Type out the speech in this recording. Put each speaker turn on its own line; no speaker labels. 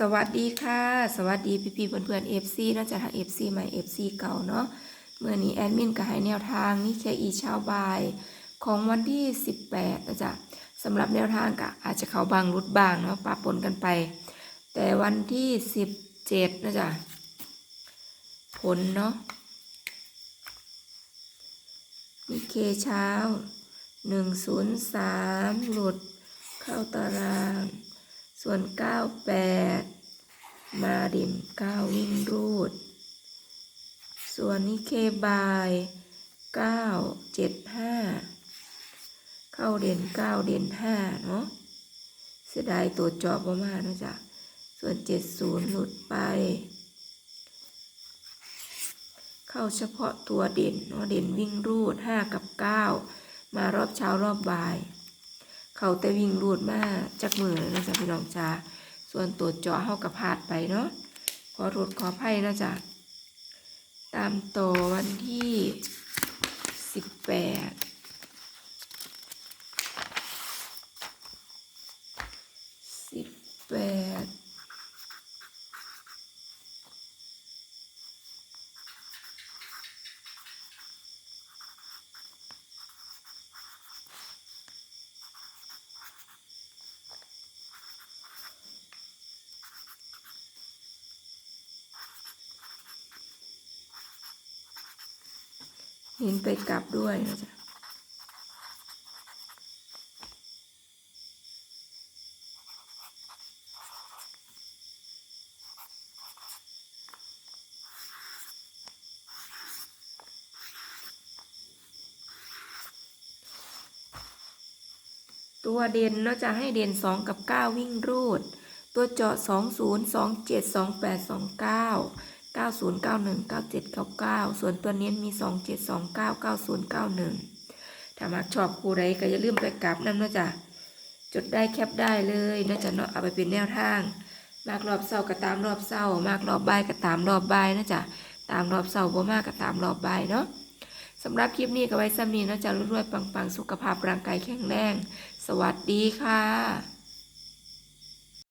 สวัสดีค่ะ สวัสดีพี่พี่เพื่อนเพื่อนเอฟซีนะจ๊ะทางเอฟซีใหม่เอฟซีเก่าเนาะเมื่อนี้แอดมินก็ให้แนวทางนี่แค่อีเช้าบ่าย ของวันที่ 18นะจ๊ะสำหรับแนวทางก็อาจจะเข้าบางรุดบางเนาะปะปนกันไป แต่วันที่ 17นะจ๊ะผลเนาะนี่เคเช้า 103 หลุดเข้าตาราง ส่วน 98 มาเด่น 9 วิ่งรูด ส่วนนี้เคบาย 9 7 5 เข้าเด่น 9 เด่น 5 เนาะเสียดายตัวจอบประมาณนะจ๊ะส่วน 70 หลุดไป เข้าเฉพาะตัวเด่นเนาะเด่นวิ่งรูด 5 กับ 9 มารอบเช้ารอบบ่าย เขาแต่วิ่งรูดมาจากมือนะจ๊ะพี่น้องจ้าส่วนตัวจอเฮากับพาดไปเนาะขอรดขอไพ่นะจ๊ะตามต่อวันที่สิบแปดสิบแปด เห็นไปกลับด้วยนะจ๊ะตัวเด่นเนาจะให้เด่นสองกับเก้าวิ่งรูด ตัวเจาะสองศูนย์สอ งเจ็ดสองแปดสองเก้าเก้าศูนย์เก้าหนึ่งเก้าเจ็ดเก้าเก้าส่วนตัวเน้นมีสองเจ็ดสองเก้าเก้าศูนย์เก้าหนึ่งถ้ามักชอบคู่ใดก็อย่าลืมไปกลับนั่นนะจ้ะจดได้แคปได้เลยนาะจ้ะเนาะเอาไปเป็นแนวทาง มากรอบเศร้าก็ตามรอบเศร้ามากรอบใบก็ตามรอบใบนะจ๊ะตามรอบเศร้าบ่มากก็ตามรอบใบเนาะสำหรับคลิปนี้ก็ไว้ซ้ำนี้นะจ๊ะรวยๆปังๆ สุขภาพร่างกายแข็งแรง สวัสดีค่ะ